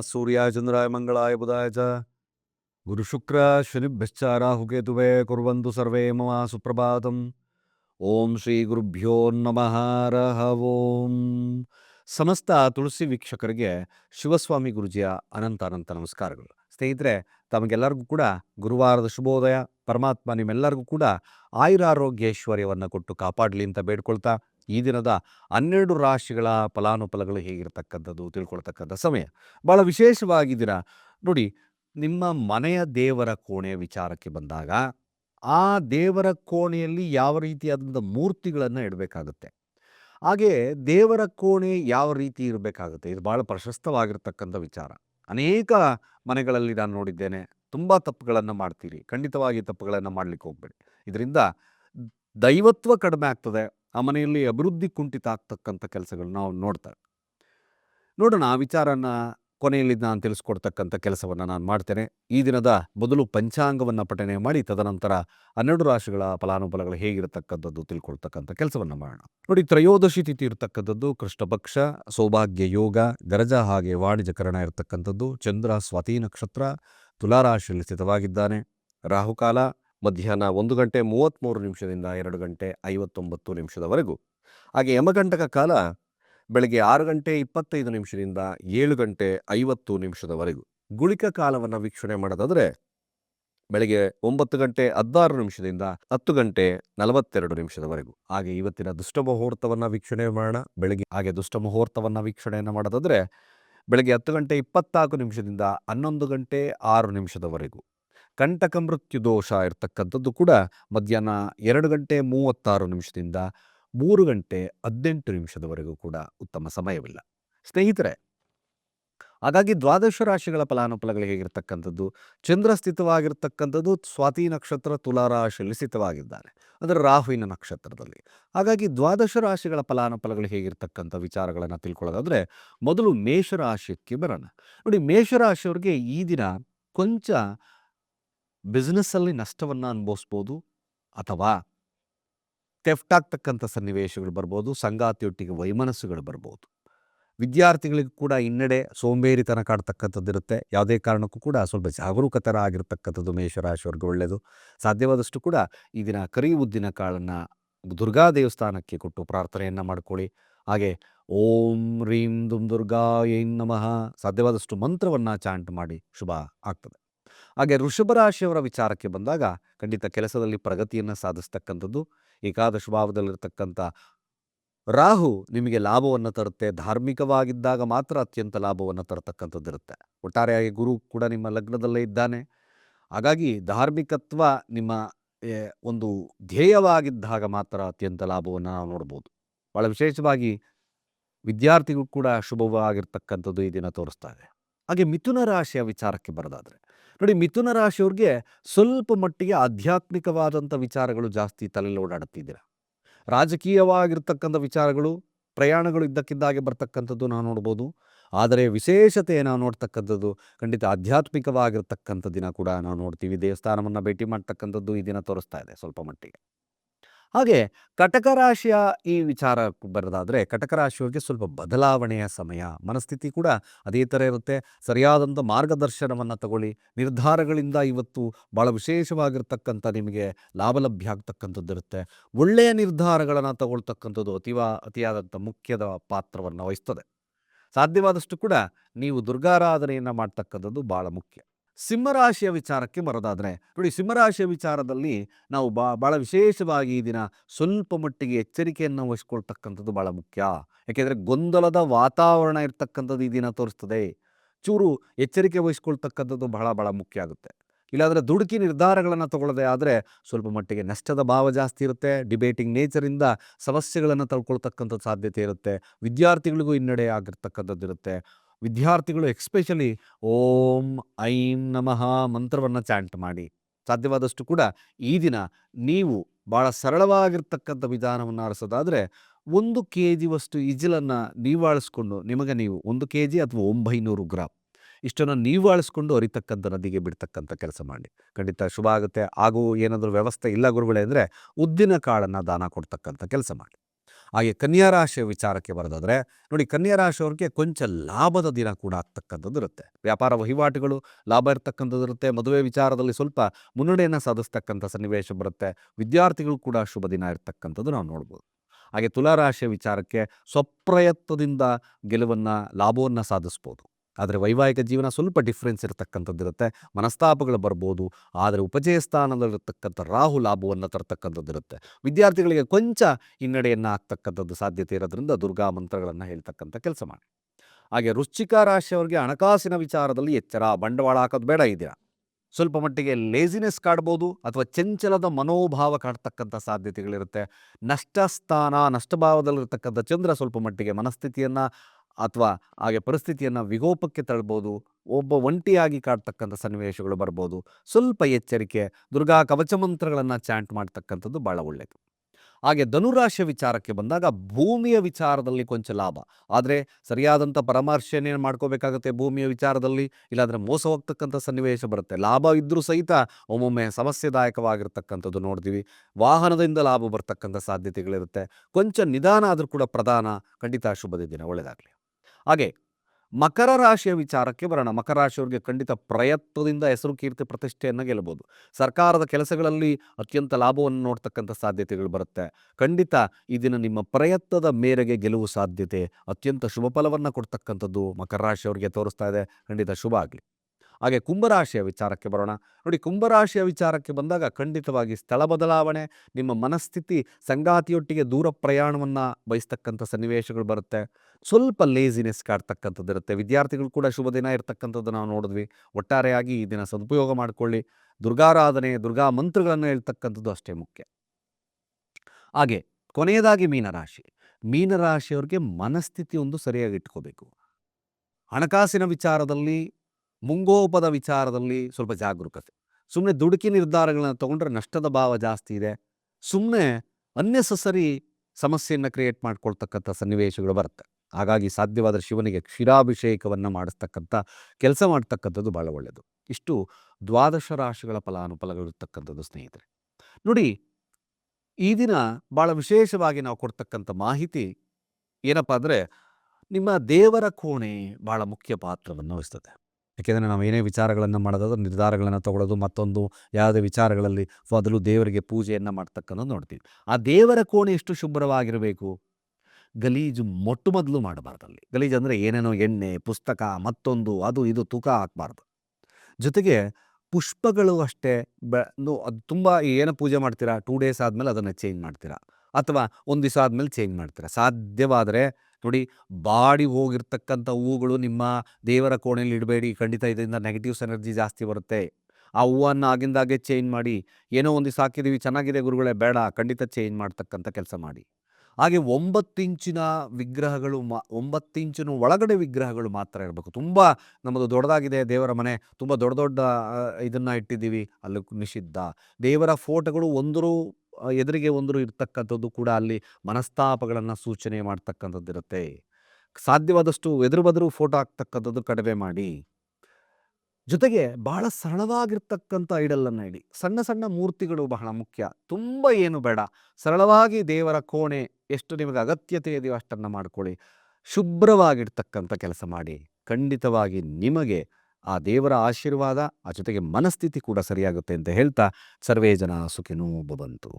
ನಮಃ ಸೂರ್ಯಾಯ ಚಂದ್ರಾಯ ಮಂಗಳಾಯ ಬುಧಾಯ ಚ ಗುರು ಶುಕ್ರ ಶನಿಭ್ಯಶ್ಚ ರಾಹುಕೇತುವೆ ಕುರ್ವಂತು ಸರ್ವೇ ಮಮ ಸುಪ್ರಭಾತಂ ಓಂ ಶ್ರೀ ಗುರುಭ್ಯೋ ನಮಃ ರಹವೋಂ ಓಂ ಸಮಸ್ತ ತುಳಸಿ ವೀಕ್ಷಕರಿಗೆ ಶಿವಸ್ವಾಮಿ ಗುರುಜಿಯ ಅನಂತ ಅನಂತ ನಮಸ್ಕಾರಗಳು. ಸ್ನೇಹಿತರೆ, ತಮಗೆಲ್ಲರಿಗೂ ಕೂಡ ಗುರುವಾರದ ಶುಭೋದಯ. ಪರಮಾತ್ಮ ನಿಮ್ಮೆಲ್ಲರಿಗೂ ಕೂಡ ಆಯುರಾರೋಗ್ಯ ಐಶ್ವರ್ಯವನ್ನು ಕೊಟ್ಟು ಕಾಪಾಡಲಿ ಅಂತ ಬೇಡ್ಕೊಳ್ತಾ ಈ ದಿನದ ಹನ್ನೆರಡು ರಾಶಿಗಳ ಫಲಾನುಫಲಗಳು ಹೇಗಿರ್ತಕ್ಕಂಥದ್ದು ತಿಳ್ಕೊಳ್ತಕ್ಕಂಥ ಸಮಯ. ಭಾಳ ವಿಶೇಷವಾಗಿ ದಿನ ನೋಡಿ, ನಿಮ್ಮ ಮನೆಯ ದೇವರ ಕೋಣೆಯ ವಿಚಾರಕ್ಕೆ ಬಂದಾಗ, ಆ ದೇವರ ಕೋಣೆಯಲ್ಲಿ ಯಾವ ರೀತಿಯಾದಂಥ ಮೂರ್ತಿಗಳನ್ನು ಇಡಬೇಕಾಗುತ್ತೆ. ಹಾಗೆ ದೇವರ ಕೋಣೆ ಯಾವ ರೀತಿ ಇರಬೇಕಾಗುತ್ತೆ, ಇದು ಭಾಳ ಪ್ರಶಸ್ತವಾಗಿರ್ತಕ್ಕಂಥ ವಿಚಾರ. ಅನೇಕ ಮನೆಗಳಲ್ಲಿ ನಾನು ನೋಡಿದ್ದೇನೆ, ತುಂಬ ತಪ್ಪುಗಳನ್ನು ಮಾಡ್ತೀರಿ, ಖಂಡಿತವಾಗಿ ತಪ್ಪುಗಳನ್ನು ಮಾಡಲಿಕ್ಕೆ ಹೋಗ್ಬೇಡಿ. ಇದರಿಂದ ದೈವತ್ವ ಕಡಿಮೆ ಆಗ್ತದೆ ಆ ಮನೆಯಲ್ಲಿ ಅಭಿವೃದ್ಧಿ ಕುಂಠಿತ ಆಗ್ತಕ್ಕಂಥ ಕೆಲಸಗಳು ನಾವು ನೋಡ್ತಾ ನೋಡೋಣ, ಆ ವಿಚಾರನ ಕೊನೆಯಲ್ಲಿ ನಾನು ತಿಳಿಸ್ಕೊಡ್ತಕ್ಕಂಥ ಕೆಲಸವನ್ನು ನಾನು ಮಾಡ್ತೇನೆ. ಈ ದಿನದ ಮೊದಲು ಪಂಚಾಂಗವನ್ನು ಪಠನೆ ಮಾಡಿ, ತದನಂತರ ಹನ್ನೆರಡು ರಾಶಿಗಳ ಫಲಾನುಫಲಗಳು ಹೇಗಿರತಕ್ಕಂಥದ್ದು ತಿಳ್ಕೊಳ್ತಕ್ಕಂಥ ಕೆಲಸವನ್ನು ಮಾಡೋಣ. ನೋಡಿ, ತ್ರಯೋದಶಿ ತಿಥಿ ಇರತಕ್ಕಂಥದ್ದು ಕೃಷ್ಣಪಕ್ಷ, ಸೌಭಾಗ್ಯ ಯೋಗ, ಗರಜ ಹಾಗೆ ವಾಣಿಜ್ಯಕರಣ ಇರತಕ್ಕಂಥದ್ದು, ಚಂದ್ರ ಸ್ವಾತಿ ನಕ್ಷತ್ರ, ತುಲಾರಾಶಿಯಲ್ಲಿ ಸ್ಥಿತವಾಗಿದ್ದಾನೆ. ರಾಹುಕಾಲ ಮಧ್ಯಾಹ್ನ ಒಂದು ಗಂಟೆ ಮೂವತ್ತ್ಮೂರು ನಿಮಿಷದಿಂದ ಎರಡು ಗಂಟೆ ಐವತ್ತೊಂಬತ್ತು ನಿಮಿಷದವರೆಗೂ. ಹಾಗೆ ಯಮಗಂಟಕ ಕಾಲ ಬೆಳಗ್ಗೆ ಆರು ಗಂಟೆ ಇಪ್ಪತ್ತೈದು ನಿಮಿಷದಿಂದ ಏಳು ಗಂಟೆ ಐವತ್ತು ನಿಮಿಷದವರೆಗೂ. ಗುಳಿಕ ಕಾಲವನ್ನು ವೀಕ್ಷಣೆ ಮಾಡೋದಾದರೆ, ಬೆಳಗ್ಗೆ ಒಂಬತ್ತು ಗಂಟೆ ಹದಿನಾರು ನಿಮಿಷದಿಂದ ಹತ್ತು ಗಂಟೆ ನಲವತ್ತೆರಡು ನಿಮಿಷದವರೆಗೂ. ಹಾಗೆ ಇವತ್ತಿನ ದುಷ್ಟ ಮುಹೂರ್ತವನ್ನು ವೀಕ್ಷಣೆ ಮಾಡೋಣ. ಬೆಳಗ್ಗೆ ಹಾಗೆ ದುಷ್ಟ ಮುಹೂರ್ತವನ್ನು ವೀಕ್ಷಣೆಯನ್ನು ಮಾಡೋದಾದರೆ, ಬೆಳಗ್ಗೆ ಹತ್ತು ಗಂಟೆ ಇಪ್ಪತ್ನಾಲ್ಕು ನಿಮಿಷದಿಂದ ಹನ್ನೊಂದು ಗಂಟೆ ಆರು ನಿಮಿಷದವರೆಗೂ. ಕಂಟಕ ಮೃತ್ಯು ದೋಷ ಇರತಕ್ಕಂಥದ್ದು ಕೂಡ ಮಧ್ಯಾಹ್ನ ಎರಡು ಗಂಟೆ ಮೂವತ್ತಾರು ನಿಮಿಷದಿಂದ ಮೂರು ಗಂಟೆ ಹದಿನೆಂಟು ನಿಮಿಷದವರೆಗೂ ಕೂಡ ಉತ್ತಮ ಸಮಯವಿಲ್ಲ. ಸ್ನೇಹಿತರೆ, ಹಾಗಾಗಿ ದ್ವಾದಶ ರಾಶಿಗಳ ಫಲಾನುಫಲಗಳು ಹೇಗಿರ್ತಕ್ಕಂಥದ್ದು? ಚಂದ್ರ ಸ್ಥಿತವಾಗಿರ್ತಕ್ಕಂಥದ್ದು ಸ್ವಾತಿ ನಕ್ಷತ್ರ ತುಲಾರಾಶಿಯಲ್ಲಿ ಸ್ಥಿತವಾಗಿದ್ದಾನೆ, ಅಂದರೆ ರಾಹುವಿನ ನಕ್ಷತ್ರದಲ್ಲಿ. ಹಾಗಾಗಿ ದ್ವಾದಶ ರಾಶಿಗಳ ಫಲಾನುಫಲಗಳು ಹೇಗಿರ್ತಕ್ಕಂಥ ವಿಚಾರಗಳನ್ನು ತಿಳ್ಕೊಳ್ಳೋದಾದರೆ, ಮೊದಲು ಮೇಷರಾಶಿಯಕ್ಕೆ ಬರೋಣ. ನೋಡಿ, ಮೇಷರಾಶಿಯವ್ರಿಗೆ ಈ ದಿನ ಕೊಂಚ ಬಿಸ್ನೆಸ್ಸಲ್ಲಿ ನಷ್ಟವನ್ನು ಅನುಭವಿಸ್ಬೋದು ಅಥವಾ ಥೆಫ್ಟ್ ಆಗ್ತಕ್ಕಂಥ ಸನ್ನಿವೇಶಗಳು ಬರ್ಬೋದು, ಸಂಗಾತಿಯೊಟ್ಟಿಗೆ ವೈಮನಸ್ಸುಗಳು ಬರ್ಬೋದು. ವಿದ್ಯಾರ್ಥಿಗಳಿಗೂ ಕೂಡ ಹಿನ್ನಡೆ ಸೋಂಬೇರಿತನ ಕಾಡ್ತಕ್ಕಂಥದ್ದು ಇರುತ್ತೆ. ಯಾವುದೇ ಕಾರಣಕ್ಕೂ ಕೂಡ ಸ್ವಲ್ಪ ಜಾಗರೂಕತರ ಆಗಿರತಕ್ಕಂಥದ್ದು ಮೇಷರಾಶಿಯವ್ರಿಗೆ ಒಳ್ಳೆಯದು ಸಾಧ್ಯವಾದಷ್ಟು ಕೂಡ ಈ ದಿನ ಕರಿ ಉದ್ದಿನ ಕಾಳನ್ನು ದುರ್ಗಾ ದೇವಸ್ಥಾನಕ್ಕೆ ಕೊಟ್ಟು ಪ್ರಾರ್ಥನೆಯನ್ನು ಮಾಡ್ಕೊಳ್ಳಿ. ಹಾಗೆ ಓಂ ರೀಂ ದುಂ ದುರ್ಗಾ ಏನ್ ನಮಃ. ಸಾಧ್ಯವಾದಷ್ಟು ಮಂತ್ರವನ್ನು ಚಾಂಟ್ ಮಾಡಿ ಶುಭ ಆಗ್ತದೆ. ಹಾಗೆ ವೃಷಭರಾಶಿಯವರ ವಿಚಾರಕ್ಕೆ ಬಂದಾಗ ಖಂಡಿತ ಕೆಲಸದಲ್ಲಿ ಪ್ರಗತಿಯನ್ನು ಸಾಧಿಸ್ತಕ್ಕಂಥದ್ದು, ಏಕಾದಶ ಭಾವದಲ್ಲಿರ್ತಕ್ಕಂಥ ರಾಹು ನಿಮಗೆ ಲಾಭವನ್ನು ತರುತ್ತೆ, ಧಾರ್ಮಿಕವಾಗಿದ್ದಾಗ ಮಾತ್ರ ಅತ್ಯಂತ ಲಾಭವನ್ನು ತರತಕ್ಕಂಥದ್ದು ಇರುತ್ತೆ ಒಟ್ಟಾರೆಯಾಗಿ ಗುರು ಕೂಡ ನಿಮ್ಮ ಲಗ್ನದಲ್ಲೇ ಇದ್ದಾನೆ. ಹಾಗಾಗಿ ಧಾರ್ಮಿಕತ್ವ ನಿಮ್ಮ ಒಂದು ಧ್ಯೇಯವಾಗಿದ್ದಾಗ ಮಾತ್ರ ಅತ್ಯಂತ ಲಾಭವನ್ನು ನಾವು ನೋಡ್ಬೋದು. ಭಾಳ ವಿಶೇಷವಾಗಿ ವಿದ್ಯಾರ್ಥಿಗೂ ಕೂಡ ಶುಭವಾಗಿರ್ತಕ್ಕಂಥದ್ದು ಈ ದಿನ ತೋರಿಸ್ತಾ ಇದೆ. ಹಾಗೆ ಮಿಥುನ ರಾಶಿಯ ವಿಚಾರಕ್ಕೆ ಬರೋದಾದರೆ ನೋಡಿ ಮಿಥುನ ರಾಶಿಯವ್ರಿಗೆ ಸ್ವಲ್ಪ ಮಟ್ಟಿಗೆ ಆಧ್ಯಾತ್ಮಿಕವಾದಂಥ ವಿಚಾರಗಳು ಜಾಸ್ತಿ ತಲೆಯಲ್ಲಿ ಓಡಾಡುತ್ತಿದ್ದೀರ ರಾಜಕೀಯವಾಗಿರ್ತಕ್ಕಂಥ ವಿಚಾರಗಳು, ಪ್ರಯಾಣಗಳು ಇದ್ದಕ್ಕಿದ್ದಾಗೆ ಬರ್ತಕ್ಕಂಥದ್ದು ನಾವು ನೋಡ್ಬೋದು. ಆದರೆ ವಿಶೇಷತೆ ನಾವು ನೋಡ್ತಕ್ಕಂಥದ್ದು, ಖಂಡಿತ ಆಧ್ಯಾತ್ಮಿಕವಾಗಿರ್ತಕ್ಕಂಥ ದಿನ ಕೂಡ ನಾವು ನೋಡ್ತೀವಿ. ದೇವಸ್ಥಾನವನ್ನು ಭೇಟಿ ಮಾಡ್ತಕ್ಕಂಥದ್ದು ಈ ದಿನ ತೋರಿಸ್ತಾ ಇದೆ ಸ್ವಲ್ಪ ಮಟ್ಟಿಗೆ. ಹಾಗೆ ಕಟಕ ರಾಶಿಯ ಈ ವಿಚಾರ ಬರೋದಾದರೆ ಕಟಕ ರಾಶಿಯವರಿಗೆ ಸ್ವಲ್ಪ ಬದಲಾವಣೆಯ ಸಮಯ, ಮನಸ್ಥಿತಿ ಕೂಡ ಅದೇ ಥರ ಇರುತ್ತೆ. ಸರಿಯಾದಂಥ ಮಾರ್ಗದರ್ಶನವನ್ನು ತಗೊಳ್ಳಿ. ನಿರ್ಧಾರಗಳಿಂದ ಇವತ್ತು ಭಾಳ ವಿಶೇಷವಾಗಿರ್ತಕ್ಕಂಥ ನಿಮಗೆ ಲಾಭ ಲಭ್ಯ ಆಗ್ತಕ್ಕಂಥದ್ದು ಇರುತ್ತೆ. ಒಳ್ಳೆಯ ನಿರ್ಧಾರಗಳನ್ನು ತಗೊಳ್ತಕ್ಕಂಥದ್ದು ಅತಿವಾ ಅತಿಯಾದಂಥ ಮುಖ್ಯದ ಪಾತ್ರವನ್ನು ವಹಿಸ್ತದೆ. ಸಾಧ್ಯವಾದಷ್ಟು ಕೂಡ ನೀವು ದುರ್ಗಾರಾಧನೆಯನ್ನು ಮಾಡ್ತಕ್ಕಂಥದ್ದು ಭಾಳ ಮುಖ್ಯ. ಸಿಂಹರಾಶಿಯ ವಿಚಾರಕ್ಕೆ ಬರೋದಾದರೆ, ನೋಡಿ ಸಿಂಹರಾಶಿಯ ವಿಚಾರದಲ್ಲಿ ನಾವು ಬಾ ಭಾಳ ವಿಶೇಷವಾಗಿ ಈ ದಿನ ಸ್ವಲ್ಪ ಮಟ್ಟಿಗೆ ಎಚ್ಚರಿಕೆಯನ್ನು ವಹಿಸ್ಕೊಳ್ತಕ್ಕಂಥದ್ದು ಭಾಳ ಮುಖ್ಯ. ಯಾಕೆಂದರೆ ಗೊಂದಲದ ವಾತಾವರಣ ಇರ್ತಕ್ಕಂಥದ್ದು ಈ ದಿನ ತೋರಿಸ್ತದೆ. ಚೂರು ಎಚ್ಚರಿಕೆ ವಹಿಸ್ಕೊಳ್ತಕ್ಕಂಥದ್ದು ಬಹಳ ಭಾಳ ಮುಖ್ಯ ಆಗುತ್ತೆ. ಇಲ್ಲಾಂದರೆ ದುಡುಕಿ ನಿರ್ಧಾರಗಳನ್ನು ತಗೊಳ್ಳದೆ ಆದರೆ ಸ್ವಲ್ಪ ಮಟ್ಟಿಗೆ ನಷ್ಟದ ಭಾವ ಜಾಸ್ತಿ ಇರುತ್ತೆ. ಡಿಬೇಟಿಂಗ್ ನೇಚರಿಂದ ಸಮಸ್ಯೆಗಳನ್ನು ತಳ್ಕೊಳ್ತಕ್ಕಂಥ ಸಾಧ್ಯತೆ ಇರುತ್ತೆ. ವಿದ್ಯಾರ್ಥಿಗಳಿಗೂ ಹಿನ್ನಡೆ ಆಗಿರ್ತಕ್ಕಂಥದ್ದು ಇರುತ್ತೆ ವಿದ್ಯಾರ್ಥಿಗಳು ಎಕ್ಸ್ಪೆಷಲಿ ಓಂ, ಐಂ ನಮಃ ಮಂತ್ರವನ್ನು ಚಾಂಟ್ ಮಾಡಿ. ಸಾಧ್ಯವಾದಷ್ಟು ಕೂಡ ಈ ದಿನ ನೀವು ಭಾಳ ಸರಳವಾಗಿರ್ತಕ್ಕಂಥ ವಿಧಾನವನ್ನು ಆರಿಸೋದಾದರೆ ಒಂದು ಕೆ ಜಿವಷ್ಟು ಇಜಿಲನ್ನು ನೀವು ನಿಮಗೆ ನೀವು ಒಂದು ಕೆ ಜಿ ಅಥವಾ ಒಂಬೈನೂರು ಗ್ರಾಮ್ ಇಷ್ಟನ್ನು ನೀವು ಆಳಿಸ್ಕೊಂಡು ಅರಿತಕ್ಕಂಥ ನದಿಗೆ ಬಿಡ್ತಕ್ಕಂಥ ಕೆಲಸ ಮಾಡಿ. ಖಂಡಿತ ಶುಭ ಆಗುತ್ತೆ. ಹಾಗೂ ಏನಾದರೂ ವ್ಯವಸ್ಥೆ ಇಲ್ಲ ಗುರುಗಳೇ ಅಂದರೆ ಉದ್ದಿನ ಕಾಳನ್ನು ದಾನ ಕೊಡ್ತಕ್ಕಂಥ ಕೆಲಸ ಮಾಡಿ. ಹಾಗೆ ಕನ್ಯಾ ರಾಶಿಯ ವಿಚಾರಕ್ಕೆ ಬರೋದಾದ್ರೆ, ನೋಡಿ ಕನ್ಯಾ ರಾಶಿಯವ್ರಿಗೆ ಕೊಂಚ ಲಾಭದ ದಿನ ಕೂಡ ಆಗ್ತಕ್ಕಂಥದ್ದು ಇರುತ್ತೆ. ವ್ಯಾಪಾರ ವಹಿವಾಟುಗಳು, ಲಾಭ ಇರ್ತಕ್ಕಂಥದ್ದು ಇರುತ್ತೆ. ಮದುವೆ ವಿಚಾರದಲ್ಲಿ ಸ್ವಲ್ಪ ಮುನ್ನಡೆಯನ್ನು ಸಾಧಿಸ್ತಕ್ಕಂಥ ಸನ್ನಿವೇಶ ಬರುತ್ತೆ. ವಿದ್ಯಾರ್ಥಿಗಳು ಕೂಡ ಶುಭ ದಿನ ಇರ್ತಕ್ಕಂಥದ್ದು ನಾವು ನೋಡ್ಬೋದು. ಹಾಗೆ ತುಲಾರಾಶಿಯ ವಿಚಾರಕ್ಕೆ ಸ್ವಪ್ರಯತ್ನದಿಂದ ಗೆಲುವನ್ನು, ಲಾಭವನ್ನು ಸಾಧಿಸ್ಬೋದು. ಆದರೆ ವೈವಾಹಿಕ ಜೀವನ ಸ್ವಲ್ಪ ಡಿಫ್ರೆನ್ಸ್ ಇರತಕ್ಕಂಥದ್ದು ಇರುತ್ತೆ. ಮನಸ್ತಾಪಗಳು ಬರ್ಬೋದು, ಆದರೆ ಉಪಜಯ ಸ್ಥಾನದಲ್ಲಿರ್ತಕ್ಕಂಥ ರಾಹು ಲಾಭವನ್ನು ತರ್ತಕ್ಕಂಥದ್ದು ಇರುತ್ತೆ. ವಿದ್ಯಾರ್ಥಿಗಳಿಗೆ ಕೊಂಚ ಹಿನ್ನಡೆಯನ್ನು ಆಗ್ತಕ್ಕಂಥದ್ದು ಸಾಧ್ಯತೆ ಇರೋದ್ರಿಂದ ದುರ್ಗಾ ಮಂತ್ರಗಳನ್ನು ಹೇಳ್ತಕ್ಕಂಥ ಕೆಲಸ ಮಾಡಿ. ಹಾಗೆ ವೃಶ್ಚಿಕ ರಾಶಿಯವರಿಗೆ ಹಣಕಾಸಿನ ವಿಚಾರದಲ್ಲಿ ಎಚ್ಚರ, ಬಂಡವಾಳ ಹಾಕೋದು ಬೇಡ ಇದೆಯಾ ಸ್ವಲ್ಪ ಮಟ್ಟಿಗೆ ಲೇಸಿನೆಸ್ ಕಾಡ್ಬೋದು ಅಥವಾ ಚಂಚಲದ ಮನೋಭಾವ ಕಾಡ್ತಕ್ಕಂಥ ಸಾಧ್ಯತೆಗಳಿರುತ್ತೆ. ನಷ್ಟ ಸ್ಥಾನ, ನಷ್ಟಭಾವದಲ್ಲಿರ್ತಕ್ಕಂಥ ಚಂದ್ರ ಸ್ವಲ್ಪ ಮಟ್ಟಿಗೆ ಮನಸ್ಥಿತಿಯನ್ನು ಅಥವಾ ಹಾಗೆ ಪರಿಸ್ಥಿತಿಯನ್ನು ವಿಕೋಪಕ್ಕೆ ತಳ್ಬೋದು, ಒಬ್ಬ ಒಂಟಿಯಾಗಿ ಕಾಡ್ತಕ್ಕಂಥ ಸನ್ನಿವೇಶಗಳು ಬರ್ಬೋದು, ಸ್ವಲ್ಪ ಎಚ್ಚರಿಕೆ, ದುರ್ಗಾ ಕವಚ ಮಂತ್ರಗಳನ್ನು ಚಾಂಟ್ ಮಾಡ್ತಕ್ಕಂಥದ್ದು ಭಾಳ ಒಳ್ಳೆಯದು ಹಾಗೆ ಧನುರಾಶಿಯ ವಿಚಾರಕ್ಕೆ ಬಂದಾಗ ಭೂಮಿಯ ವಿಚಾರದಲ್ಲಿ ಕೊಂಚ ಲಾಭ. ಆದರೆ ಸರಿಯಾದಂಥ ಪರಾಮರ್ಶೆನೇ ಮಾಡ್ಕೋಬೇಕಾಗುತ್ತೆ ಭೂಮಿಯ ವಿಚಾರದಲ್ಲಿ? ಇಲ್ಲಾಂದರೆ ಮೋಸ ಹೋಗ್ತಕ್ಕಂಥ ಸನ್ನಿವೇಶ ಬರುತ್ತೆ. ಲಾಭ ಇದ್ದರೂ ಸಹಿತ ಒಮ್ಮೊಮ್ಮೆ ಸಮಸ್ಯೆದಾಯಕವಾಗಿರ್ತಕ್ಕಂಥದ್ದು ನೋಡ್ತೀವಿ. ವಾಹನದಿಂದ ಲಾಭ ಬರ್ತಕ್ಕಂಥ ಸಾಧ್ಯತೆಗಳಿರುತ್ತೆ. ಕೊಂಚ ನಿಧಾನ ಆದರೂ ಕೂಡ ಪ್ರಧಾನ, ಖಂಡಿತ ಶುಭದ ದಿನ. ಒಳ್ಳೆಯದಾಗಲಿ ಹಾಗೆ ಮಕರ ರಾಶಿಯ ವಿಚಾರಕ್ಕೆ ಬರೋಣ. ಮಕರ ರಾಶಿಯವರಿಗೆ ಖಂಡಿತ ಪ್ರಯತ್ನದಿಂದ ಹೆಸರು ಕೀರ್ತಿ ಪ್ರತಿಷ್ಠೆಯನ್ನು ಗೆಲ್ಲಬಹುದು. ಸರ್ಕಾರದ ಕೆಲಸಗಳಲ್ಲಿ ಅತ್ಯಂತ ಲಾಭವನ್ನು ನೋಡ್ತಕ್ಕಂಥ ಸಾಧ್ಯತೆಗಳು ಬರುತ್ತೆ. ಖಂಡಿತ ಈ ದಿನ ನಿಮ್ಮ ಪ್ರಯತ್ನದ ಮೇರೆಗೆ ಗೆಲುವು ಸಾಧ್ಯತೆ ಅತ್ಯಂತ ಶುಭ ಫಲವನ್ನು ಕೊಡ್ತಕ್ಕಂಥದ್ದು ಮಕರ ರಾಶಿಯವರಿಗೆ ತೋರಿಸ್ತಾ ಇದೆ. ಖಂಡಿತ ಶುಭ ಆಗಲಿ. ಹಾಗೆ ಕುಂಭರಾಶಿಯ ವಿಚಾರಕ್ಕೆ ಬರೋಣ. ನೋಡಿ ಕುಂಭರಾಶಿಯ ವಿಚಾರಕ್ಕೆ ಬಂದಾಗ ಖಂಡಿತವಾಗಿ ಸ್ಥಳ ಬದಲಾವಣೆ, ನಿಮ್ಮ ಮನಸ್ಥಿತಿ ಸಂಗಾತಿಯೊಟ್ಟಿಗೆ ದೂರ ಪ್ರಯಾಣವನ್ನು ಬಯಸ್ತಕ್ಕಂಥ ಸನ್ನಿವೇಶಗಳು ಬರುತ್ತೆ. ಸ್ವಲ್ಪ ಲೇಸಿನೆಸ್ ಕಾಡ್ತಕ್ಕಂಥದ್ದು ಇರುತ್ತೆ. ವಿದ್ಯಾರ್ಥಿಗಳು ಕೂಡ ಶುಭ ದಿನ ಇರ್ತಕ್ಕಂಥದ್ದು ನಾವು ನೋಡಿದ್ವಿ. ಒಟ್ಟಾರೆಯಾಗಿ ಈ ದಿನ ಸದುಪಯೋಗ ಮಾಡಿಕೊಳ್ಳಿ. ದುರ್ಗಾರಾಧನೆ, ದುರ್ಗಾ ಮಂತ್ರಗಳನ್ನು ಹೇಳ್ತಕ್ಕಂಥದ್ದು ಅಷ್ಟೇ ಮುಖ್ಯ. ಹಾಗೆ ಕೊನೆಯದಾಗಿ ಮೀನರಾಶಿ. ಮೀನರಾಶಿಯವ್ರಿಗೆ ಮನಸ್ಥಿತಿ ಒಂದು ಸರಿಯಾಗಿ ಇಟ್ಕೋಬೇಕು. ಹಣಕಾಸಿನ ವಿಚಾರದಲ್ಲಿ ಮುಂಗೋಪದ ವಿಚಾರದಲ್ಲಿ ಸ್ವಲ್ಪ ಜಾಗರೂಕತೆ. ಸುಮ್ಮನೆ ದುಡುಕಿ ನಿರ್ಧಾರಗಳನ್ನು ತಗೊಂಡ್ರೆ ನಷ್ಟದ ಭಾವ ಜಾಸ್ತಿ ಇದೆ. ಸುಮ್ಮನೆ ಅನ್ನೆಸಸರಿ ಸಮಸ್ಯೆಯನ್ನು ಕ್ರಿಯೇಟ್ ಮಾಡ್ಕೊಳ್ತಕ್ಕಂಥ ಸನ್ನಿವೇಶಗಳು ಬರುತ್ತೆ. ಹಾಗಾಗಿ ಸಾಧ್ಯವಾದ ಶಿವನಿಗೆ ಕ್ಷೀರಾಭಿಷೇಕವನ್ನು ಮಾಡಿಸ್ತಕ್ಕಂಥ ಕೆಲಸ ಮಾಡ್ತಕ್ಕಂಥದ್ದು ಭಾಳ ಒಳ್ಳೆಯದು ಇಷ್ಟು ದ್ವಾದಶ ರಾಶಿಗಳ ಫಲಾನುಫಲಗಳಿರ್ತಕ್ಕಂಥದ್ದು ಸ್ನೇಹಿತರೆ. ನೋಡಿ, ಈ ದಿನ ಭಾಳ ವಿಶೇಷವಾಗಿ ನಾವು ಕೊಡ್ತಕ್ಕಂಥ ಮಾಹಿತಿ ಏನಪ್ಪ ಅಂದರೆ, ನಿಮ್ಮ ದೇವರ ಕೋಣೆ ಭಾಳ ಮುಖ್ಯ ಪಾತ್ರವನ್ನು ವಹಿಸ್ತದೆ. ಯಾಕೆಂದರೆ ನಾವು ಏನೇ ವಿಚಾರಗಳನ್ನು ಮಾಡೋದಾದ್ರೆ ನಿರ್ಧಾರಗಳನ್ನು ತಗೊಳ್ಳೋದು ಮತ್ತೊಂದು ಯಾವುದೇ ವಿಚಾರಗಳಲ್ಲಿ ಮೊದಲು ದೇವರಿಗೆ ಪೂಜೆಯನ್ನು ಮಾಡ್ತಕ್ಕಂಥದ್ದು ನೋಡ್ತೀವಿ. ಆ ದೇವರ ಕೋಣೆ ಎಷ್ಟು ಶುಭ್ರವಾಗಿರಬೇಕು? ಗಲೀಜು ಮೊಟ್ಟು ಮೊದಲು ಮಾಡಬಾರ್ದಲ್ಲಿ ಗಲೀಜು ಅಂದರೆ ಏನೇನೋ ಎಣ್ಣೆ, ಪುಸ್ತಕ, ಮತ್ತೊಂದು ಅದು ಇದು ತೂಕ ಹಾಕಬಾರ್ದು. ಜೊತೆಗೆ ಪುಷ್ಪಗಳು ಅಷ್ಟೇ ಬ ಅದು ತುಂಬ ಏನು ಪೂಜೆ ಮಾಡ್ತೀರಾ? ಟೂ ಡೇಸ್ ಆದಮೇಲೆ ಅದನ್ನು ಚೇಂಜ್ ಮಾಡ್ತೀರಾ? ಅಥವಾ ಒಂದು ದಿವಸ ಆದಮೇಲೆ ಚೇಂಜ್ ಮಾಡ್ತೀರಾ? ಸಾಧ್ಯವಾದರೆ ನೋಡಿ ಬಾಡಿ ಹೋಗಿರ್ತಕ್ಕಂಥ ಹೂವುಗಳು ನಿಮ್ಮ ದೇವರ ಕೋಣೆಯಲ್ಲಿ ಇಡಬೇಡಿ. ಖಂಡಿತ ಇದರಿಂದ ನೆಗೆಟಿವ್ಸ್ ಎನರ್ಜಿ ಜಾಸ್ತಿ ಬರುತ್ತೆ. ಆ ಹೂವನ್ನು ಆಗಿಂದಾಗೆ ಚೇಂಜ್ ಮಾಡಿ. ಏನೋ ಒಂದು ದಿವಸ ಹಾಕಿದ್ದೀವಿ, ಚೆನ್ನಾಗಿದೆ ಗುರುಗಳೇ, ಬೇಡ, ಖಂಡಿತ ಚೇಂಜ್ ಮಾಡ್ತಕ್ಕಂಥ ಕೆಲಸ ಮಾಡಿ. ಹಾಗೆ ಒಂಬತ್ತಿಂಚಿನ ವಿಗ್ರಹಗಳು ಮಾ, ಒಂಬತ್ತಿಂಚಿನ ಒಳಗಡೆ ವಿಗ್ರಹಗಳು ಮಾತ್ರ ಇರಬೇಕು. ತುಂಬ ನಮ್ಮದು ದೊಡ್ಡದಾಗಿದೆ, ದೇವರ ಮನೆ, ತುಂಬ ದೊಡ್ಡ ದೊಡ್ಡ ಇದನ್ನು ಇಟ್ಟಿದ್ದೀವಿ. ಅಲ್ಲಿ ನಿಷಿದ್ಧ. ದೇವರ ಫೋಟೋಗಳು ಒಂದರು ಎದುರಿಗೆ ಒಂದರು ಇರ್ತಕ್ಕಂಥದ್ದು ಕೂಡ ಅಲ್ಲಿ ಮನಸ್ತಾಪಗಳನ್ನು ಸೂಚನೆ ಮಾಡ್ತಕ್ಕಂಥದ್ದಿರುತ್ತೆ. ಸಾಧ್ಯವಾದಷ್ಟು ಎದುರು ಬದುರು ಫೋಟೋ ಹಾಕ್ತಕ್ಕಂಥದ್ದು ಕಡಿಮೆ ಮಾಡಿ. ಜೊತೆಗೆ ಬಹಳ ಸರಳವಾಗಿರ್ತಕ್ಕಂಥ ಐಡಲನ್ನು ಇಡಿ. ಸಣ್ಣ ಸಣ್ಣ ಮೂರ್ತಿಗಳು ಬಹಳ ಮುಖ್ಯ. ತುಂಬ ಏನು ಬೇಡ. ಸರಳವಾಗಿ ದೇವರ ಕೋಣೆ ಎಷ್ಟು ನಿಮಗೆ ಅಗತ್ಯತೆ ಇದೆಯೋ ಅಷ್ಟನ್ನು ಮಾಡ್ಕೊಳ್ಳಿ. ಶುಭ್ರವಾಗಿರ್ತಕ್ಕಂಥ ಕೆಲಸ ಮಾಡಿ. ಖಂಡಿತವಾಗಿ ನಿಮಗೆ ಆ ದೇವರ ಆಶೀರ್ವಾದ ಆ ಜೊತೆಗೆ ಮನಸ್ಥಿತಿ ಕೂಡ ಸರಿಯಾಗುತ್ತೆ ಅಂತ ಹೇಳ್ತಾ ಸರ್ವೇ ಜನ ಸುಖಿನೋ ಭವಂತು.